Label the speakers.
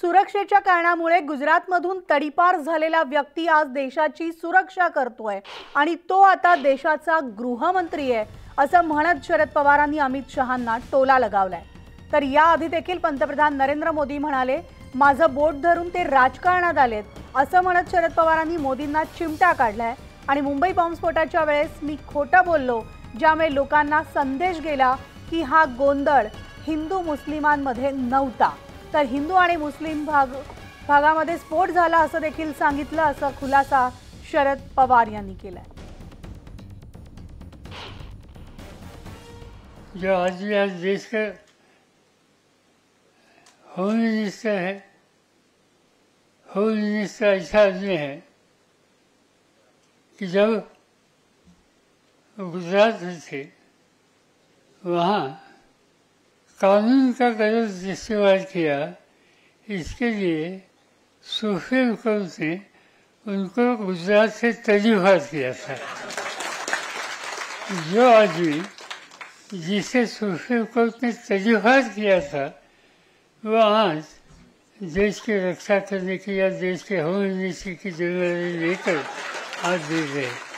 Speaker 1: सुरक्षेच्या कारणामुळे गुजरातमधून तडीपार झालेला व्यक्ती आज देशाची सुरक्षा करतोय आणि तो आता देशाचा गृहमंत्री आहे असं म्हणत शरद पवारांनी अमित शहांना टोला लगावलाय. तर याआधी देखील पंतप्रधान नरेंद्र मोदी म्हणाले माझं बोट धरून ते राजकारणात आलेत असं म्हणत शरद पवारांनी मोदींना चिमटा काढलाय. आणि मुंबई बॉम्बस्फोटाच्या वेळेस मी खोटं बोललो ज्यामुळे लोकांना संदेश गेला की हा गोंधळ हिंदू मुस्लिमांमध्ये नव्हता. तर हिंदू आणि मुस्लिम भाग भागामध्ये स्फोट झाला असं देखील सांगितलं असा खुलासा शरद पवार यांनी केलाय.
Speaker 2: जो आज भी आज देश का होम मिनिस्टर है होम मिनिस्टर ऐसा आदमी है कि जब गुजरात में थे वहाँ कानून का गलत इस्तेमाल किया इसके लिए सुप्रीम कोर्ट ने उनको गुजरात से तजुर्बा किया था। जो आदमी जिसे सुप्रीम कोर्ट ने तजुर्बा किया था वो आज देश की रक्षा करने की या देश के होम मिनिस्ट्री की जिम्मेदारी लेकर आज दे रहे हैं